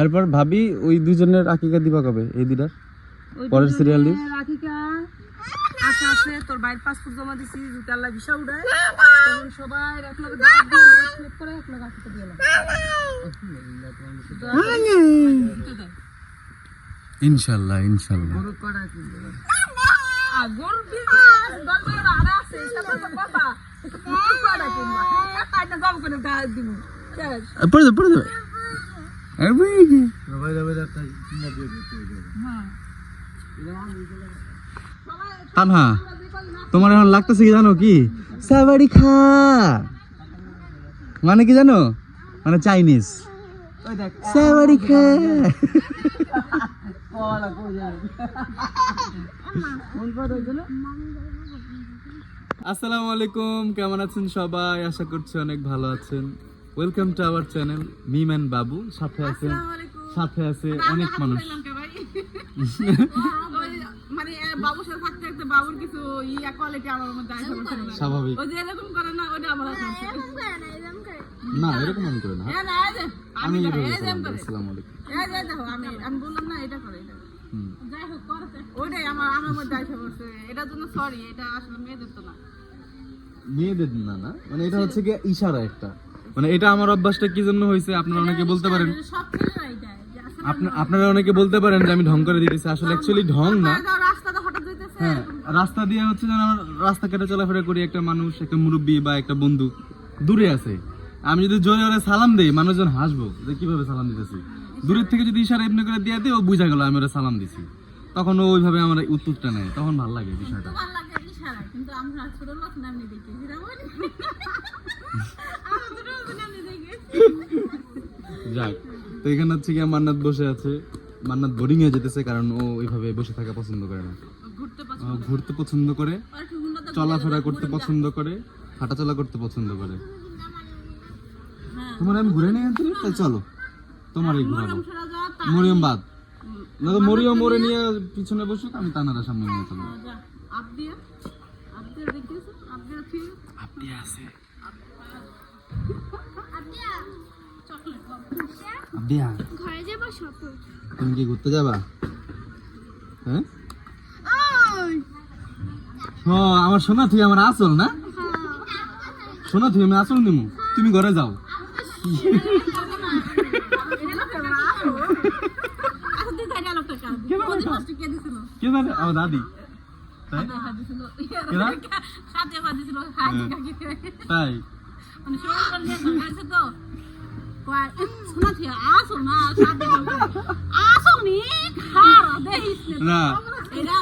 এরপর ভাবি ওই দুজনের আকিকা দিবা কবে? এই দুটার পরের serial দিস? রাধিকা আশা আছে তোর বাইরের পাসপোর্ট জমা দিছি যদি আল্লাহ ভিসা উড়ায়। তখন সবাই এক লগে দাওয়াত দিয়ে আমরা করে এক লগে আকিকা দিয়ে ইনশাল্লাহ ইনশাল্লাহ। আগর বিজনেস দরকার আর আছে তারপর তো কথা? করা কিনবা? একটা জব করে দাওয়াত দিব পড়ে পড়ে? তানহা, তোমার এখন লাগতেছে কি জানো কি? সাবাড়ি খা। মানে কি জানো? মানে চাইনিজ। সাবাড়ি খা। আসসালামু আলাইকুম, কেমন আছেন সবাই? আশা করছি অনেক ভালো আছেন। Welcome to our channel Mim and Babu সাথে আছেন সাথে আছে অনেক মানুষ। মানে বাবুর সাথে থাকতে থাকতে বাবুর কিছু ইয়া কোয়ালিটি আমার মধ্যে আসে স্বাভাবিক। ওই যে এরকম করে না ওটা আমার না এরকম আমি করি না। না এই যে আমি আমি এইভাবে এই যে সালাম আমি দিই, করে। আসসালামু আলাইকুম। এই যে দেখো আমি আমি বললাম না এটা করে এটা যাই হোক করতে। ওইটাই আমার আমার মধ্যে আসে বলছে। এটার জন্য সরি এটা আসলে মেয়েদের তো না। মেয়েদের না না? মানে এটা হচ্ছে কি ইশারা একটা। মানে এটা আমার অভ্যাসটা কি জন্য হয়েছে? আপনারা অনেকে বলতে পারেন। আপনারা অনেকে বলতে পারেন যে আমি ঢং করে দিতেছি। আসলে অ্যাকচুয়ালি ঢং না। যেতেছে হ্যাঁ রাস্তা দিয়ে হচ্ছে যেন আমার রাস্তা কেটে চলাফেরা করি একটা মানুষ একটা মুরব্বী বা একটা বন্ধু দূরে আছে। আমি যদি জোরে জোরে সালাম দেই মানুষজন হাসবো যে কীভাবে সালাম দিতেছি। দূরের থেকে যদি ইশারা এমনি করে দিয়ে দিই ও বুঝা গেল আমি ওরা সালাম দিছি। তখন ও ওইভাবে আমার উত্তরটা নেয়। তখন ভালো লাগে বিষয়টা ভালো লাগে ইশারা কিন্তু আমরা ছোট লোক নামনি দেখি যেটা বলি আমরা ছোট লোক নামনি দেখি যাক তো এখানে হচ্ছে গিয়ে মান্নাত বসে আছে। মান্নাত বোরিং হয়ে যেতেছে কারণ ও ওইভাবে বসে থাকা পছন্দ করে না। ঘুরতে পছন্দ করে। চলাফেরা করতে পছন্দ করে হাঁটাচলা করতে পছন্দ করে। হ্যাঁ। তোমার আমি ঘুরে নিয়ে আনতে তাই চলো। তোমারই ঘুরাবো সেটা মরিয়ম বাদ। না তো মরিয়ম মরে নিয়ে পিছনে বসুক আমি তানারা সামনে নিয়ে চলো। যা। আপ দিয়ে আপ দিয়ে দেখিয়েছো আপ দিয়ে ঠিক আপনি আছে চকলেট ঘরে যাব শপিং তুমি কি ঘুরতে যাবা? হ্যাঁ? ও আমার সোনা তুই আমার আসল না? সোনা তুই আমি আসল নিমু। তুমি ঘরে যাও। কে জানে? আমার দাদি। তাই। তাই না,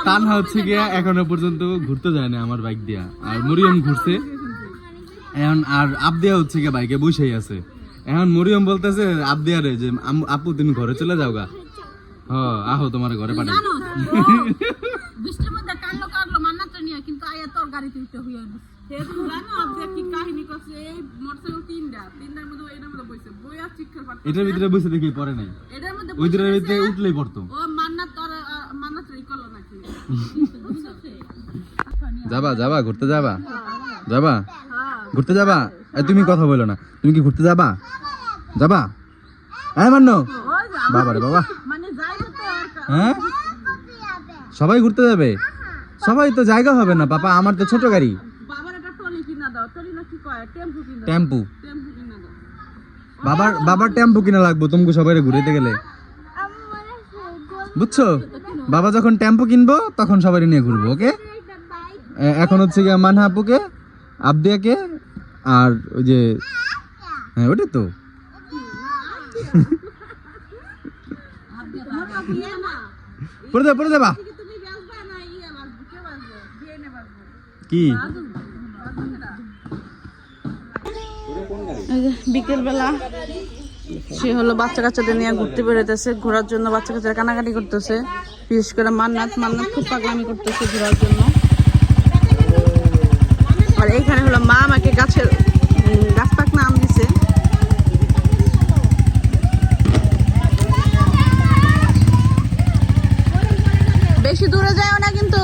তানহা হচ্ছে গিয়া এখনও পর্যন্ত ঘুরতে যায় না আমার বাইক দিয়া। আর মরিয়ম ঘুরছে। এখন আর আবদিয়া হচ্ছে গিয়া বাইকে বসেই আছে। এখন মরিয়ম বলতেছে, আবদিয়া রে, যে আপু, তুমি ঘরে চলে যাও গা। হ, আহো, তোমার ঘরে পাঠাই। কিন্তু আয়া তোর গাড়িতে উঠতে হইয়া সেরকম জানো আপনি কি কাহিনী করছে এই মোটরসাইকেল তিনটা। তিনটার মধ্যে এটার মধ্যে বসে বইয়া চিৎকার পাচ্ছে এটার ভিতরে বসে দেখি পরে নাই। এটার মধ্যে ওই দিনের ভিতরে উঠলেই পড়তো ও মান্নাত তোর মান্নাত ই করল নাকি? যাবা যাবা ঘুরতে যাবা। যাবা। হ্যাঁ। ঘুরতে যাবা? তুমি কথা বলো না। তুমি কি ঘুরতে যাবা? যাবা? হ্যাঁ মান্য বাবা রে বাবা। মানে কা- হ্যাঁ? সবাই ঘুরতে যাবে? সবাই তো জায়গা হবে না বাবা আমার তো ছোট গাড়ি। বাবার একটা টলি কিনা দাও টলি না কি কয়? টেম্পু কিনা টেম্পু। টেম্পু কিনা দাও। বাবার বাবার টেম্পু কিনা লাগবো তুমি সবাই ঘুরেতে গেলে। বুঝছ? বাবা যখন টেম্পু কিনবো তখন সবাই নিয়ে ঘুরবো ওকে? এখন হচ্ছে গিয়ে মানহা আপুকে আবদিয়াকে আর ওই যে হ্যাঁ ওটাই তো। পড়ে দেবা পড়ে দেবা কি তুমি বাসবা না ইয়ে বাসবো কে বাসবো বিয়ে বাসবো কি? বিকেলবেলা সে হলো বাচ্চা কাচ্চাদের নিয়ে ঘুরতে বেরোতেছে ঘোরার জন্য বাচ্চা কাচ্চারা কানাকাটি করতেছে। বিশেষ করে মান্নাত মান্নাত খুব পাগলামি করতেছে ঘোরার জন্য। আর এইখানে হলো মা আমাকে গাছের উম, গাছ পাক নাম দিছে বেশি দূরে যাও না কিন্তু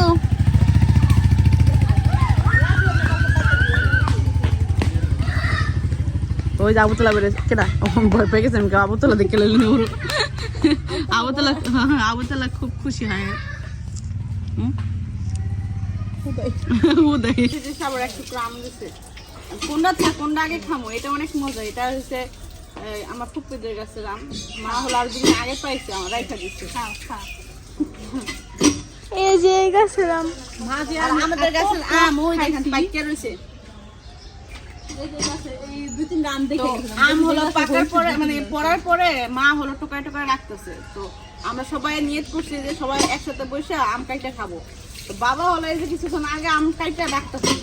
ওই যে আবুতলা বেড়ে কেনা ভয় পেয়ে গেছে আবুতলা দেখে লেলি আবু তালা আবু তালা খুব খুশি হয়। উদয় সবার একটু আম দিছে কোনটা থাক কোনটা আগে খামো এটা অনেক মজা। এটা হচ্ছে এই, আমার ফুপিদের আম। মা হলো আর দিন আগে পাইছে আমার রাইখা দিচ্ছে খাও খাও। এই যে এই গাছের আম। আমাদের গাছের আম ওই দেখেন পাইকে রয়েছে। আম হলো পাকার পরে মানে পড়ার পরে মা হলো টোকায় টোকায় রাখতেছে। তো আমরা সবাই নিয়ত করছি যে সবাই একসাথে বসে আম কাইটা খাব। তো বাবা হলো এই যে কিছুক্ষণ আগে আম কাইটা রাখতেছে।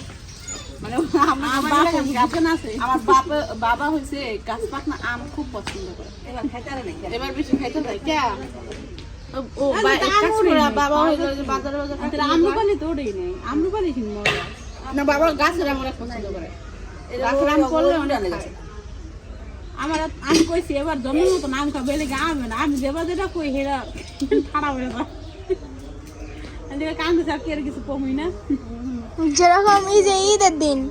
মানে আমার বাবা বাবা বাবা হয়েছে গাছ পাকনা আম খুব পছন্দ করে। এবার বেশি খাইতে কে? ও- বাবা বাজারে বাজারে আমরুপালি তো ওটাই নেই। আমরুপালি মজা না বাবা গাছের আম পছন্দ করে। গাছের করলে অনেক আমার আমি কইছি এবার জন্মের মতো নাম খাবে আনবে না। আমি যেটা কই হেরা খারাপ হয়ে যায়। এদিকে কান্দে থাকি কি আর কিছু কমই না। যেরকম এই যে ঈদের দিন।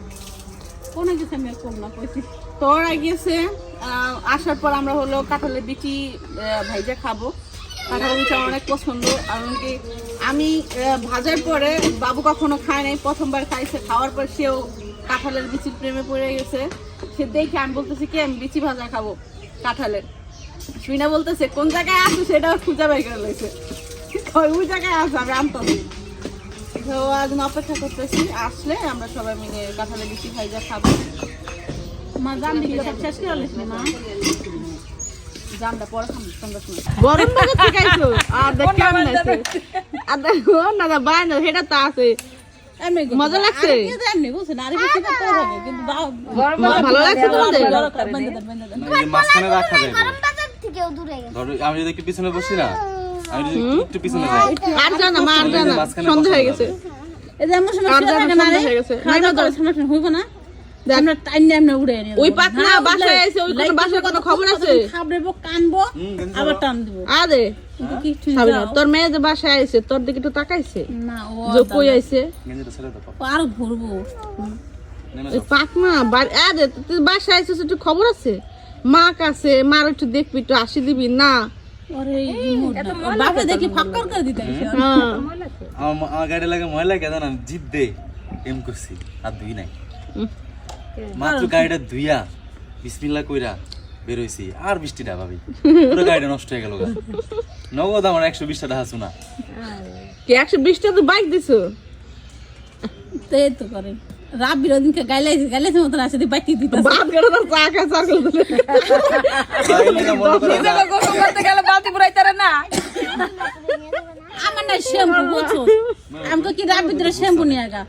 কোনো কিছু আমি আর কম না কইছি। তো ওরা গিয়েছে আহ, আসার পর আমরা হলো কাঁঠালের বিচি আহ, ভাইজা খাব। কাঁঠাল বিচি আমার অনেক পছন্দ। এমনকি আমি ভাজার পরে বাবু কখনো খায় নাই প্রথমবার খাইছে খাওয়ার পর সেও কাঁঠালের বিচির প্রেমে পড়ে গেছে। সে দেখে আমি বলতেছি কি আমি বিচি ভাজা খাব কাঁঠালের? সুইনা বলতেছে কোন জায়গায় আছে? সেটা খুঁজে বের করে লইছে। কই ওই জায়গায় আছে? আমি আনতাম। তো আজ অপেক্ষা করতেছি আসলে আমরা সবাই মিলে কাঁঠালের বিচি ভাইজা খাব। মা জাম দিকে শেষ করে লিস মা। গরম আর দেখ কেমন আছে আর দেখো না না বাই না সেটা তো আছে। মজা লাগছে? ভালো লাগছে মাঝখানে রাখা যায় গরম বাজার থেকেও দূরে গেছে। ধরো আমি যদি একটু পিছনে বসি না আমি যদি একটু পিছনে যাই। আর জানা মা আর জানা সন্ধ্যা হয়ে গেছে। এই যে জানা সন্ধ্যা হয়ে গেছে। আমরা টাইম টাইম না উড়ে ওই পাকনা বাসায় আছে ওই কোন বাসায় কোনো খবর আছে? খাবড়েবো কানবো আবার টান দিব। আরে। তোর মেয়ে যে বাসায় আইছে তোর দিকে একটু তাকাইছে? না ও যে কই আইছে? গেঞ্জিটা ছেড়ে দাও আর ঘুরবো। নেমে ওই আরে তুই বাসায় আইছিস একটু খবর আছে? মা কাছে মার একটু দেখবি একটু আসি দিবি না। বাপে দেখি ফাক্কর করে দিতে হ্যাঁ। আমার গাড়ি লাগে ময়লা কে জানাম জিপ দে এম করছি। আর দুই নাই। মাত্র গাড়িটা ধুইয়া বিসমিল্লা কইরা বেরোইছি। আর বৃষ্টিটা ভাবি। পুরো গাড়িটা নষ্ট হয়ে গেল নগদ আমার একশো বিশটা টাকা শোনা কি একশো বিশটা তো বাইক দিছো? এই তো করে। রাব বিরোধীকে গাইলাইছে গাইলাইছে মতন আসে দিয়ে বাইক দিতে বাদ করে তো চা খা চা করে করতে গেলে বালতি পুরাইতারে না। আমার না শ্যাম্পু বুঝছ আমি তো কি রাব ভিতরে শ্যাম্পু নিয়ে আগা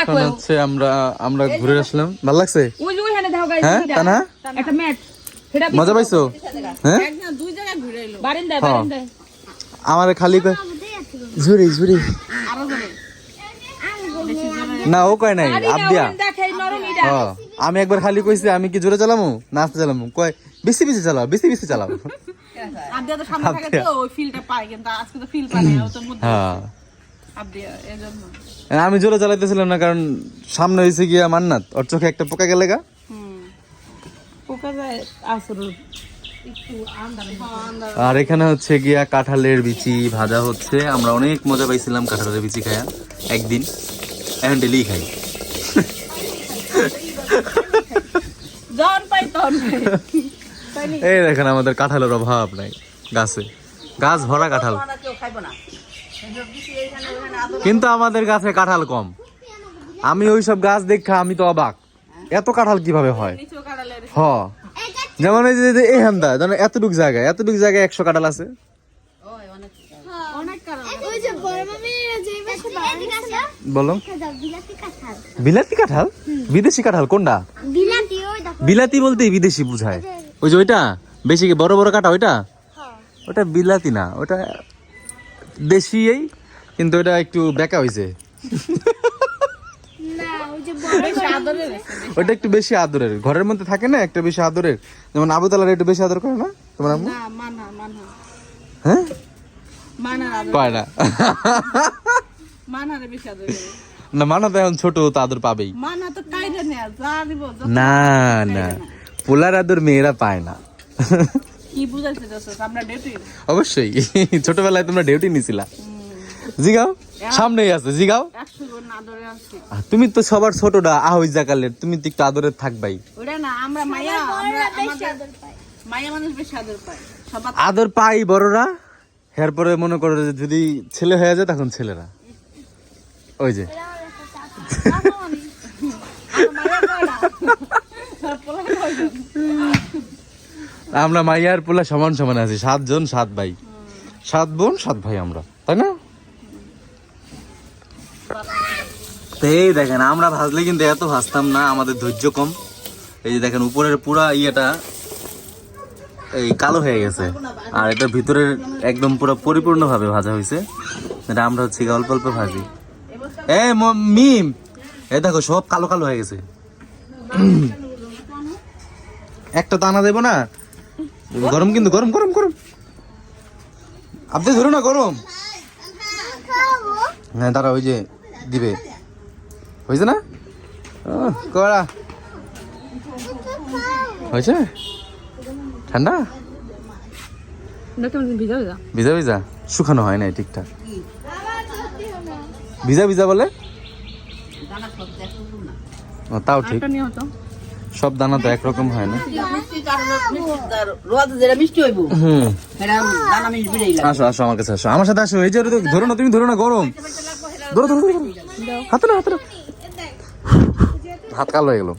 এখন হচ্ছে আমরা আমরা ঘুরে আসলাম। ভালো লাগছে? ওই যে ওইখানে দাও গাইস হ্যাঁ তা না মজা পাইছো? হ্যাঁ? হ্যাঁ। আমার খালি আরও ধরে না ও কয় নাই আবদিয়া। আমি একবার খালি কইছি আমি কি জোরে চালামু? না আস্তে চালামু? কয় বেশি বেশি চালাও বেশি বেশি চালাও। আবদিয়া তো সামনে থাকে তো ওই ফিলটা পায় কিন্তু আজকে তো ফিল পায় না ও তো আমি জোরে চালাইতেছিলাম না কারণ সামনে হয়েছে গিয়া মান্নাত। ওর চোখে একটা পোকা গেলে গা। পোকা যায় আসর আর এখানে হচ্ছে গিয়া কাঁঠালের বিচি ভাজা হচ্ছে। আমরা অনেক মজা পাইছিলাম কাঁঠালের বিচি খায়া একদিন। এখন ডেলি খাই। এই দেখেন আমাদের কাঁঠালের অভাব নাই গাছে। গাছ ভরা কাঁঠাল। কিন্তু আমাদের গাছে কাঁঠাল কম। আমি ওই সব গাছ দেখা, আমি তো অবাক। এত কাঁঠাল কীভাবে হয়? হ। যেমন এই যে- এখানটা যেন এতটুক জায়গায় এতটুক জায়গায় একশো কাঁঠাল আছে। বলো। বিলাতি কাঁঠাল? বিদেশি কাঁঠাল, কোনটা? বিলাতি বিলাতি বিদেশি বুঝায়। ওই যে ওইটা? বেশি বড় বড় কাটা ওইটা? ওটা বিলাতি না, ওটা দেশি এই কিন্তু এটা একটু বেকা হয়েছে না ওই যে বড় আদরের ওটা একটু বেশি আদরের। ঘরের মধ্যে থাকে না একটা বেশি আদরের। যেমন আবু তালার একটু বেশি আদর করে না তোমার আম্মু? না মানা মানা হ্যাঁ? মানা আদর পায় না। মানারে বেশি আদর করে। না মানা তো এখন ছোট তো আদর পাবেই। মানা না না। পোলার আদর মেয়েরা পায় না। কি বুঝাইতে যাচ্ছ আমরা ডেটে অবশ্যই। ছোটবেলায় তোমরা ডিউটি নিছিলা। জিগাও সামনেই আছে জিগাও। তুমি তো সবার ছোটটা আহই জাকালের তুমি তো একটু আদরে থাকবাই। ওটা না আমরা মায়া আমরা আমাদের মায়া মানুষ বেশি আদর পায়। আদর পাই বড়রা এরপরে মনে করো যে যদি ছেলে হয়ে যায় তখন ছেলেরা। ওই যে। আমরা মাইয়ার পোলা সমান সমান আছি সাতজন সাত ভাই। সাত বোন, সাত ভাই আমরা, তাই না? এই দেখেন, আমরা ভাজলে কিন্তু এত ভাজতাম না, আমাদের ধৈর্য কম। এই যে দেখেন, উপরের পুরা ইয়েটা এই কালো হয়ে গেছে, আর এটা ভিতরের একদম পুরো পরিপূর্ণভাবে ভাজা হয়েছে। এটা আমরা হচ্ছে অল্প অল্প ভাজি। এ মিম! এ দেখো, সব কালো কালো হয়ে গেছে। একটা দানা দেবো না? গরম কিন্তু গরম গরম গরম। আপনি ধরো না গরম। হ্যাঁ দাঁড়া ওই যে দিবে। হয়েছে না? কড়া। হয়েছে? ঠান্ডা? ভিজা ভিজা? শুকানো হয় না ঠিকঠাক। ভিজা ভিজা বলে? তাও ঠিক। সব দানা তো একরকম হয় না। আসো আসো আমার কাছে আসো। আমার সাথে আসো এই যে ধরো না তুমি ধরো না গরম। ধরো ধরো হাতে না হাতে না হাত কালো হয়ে গেল।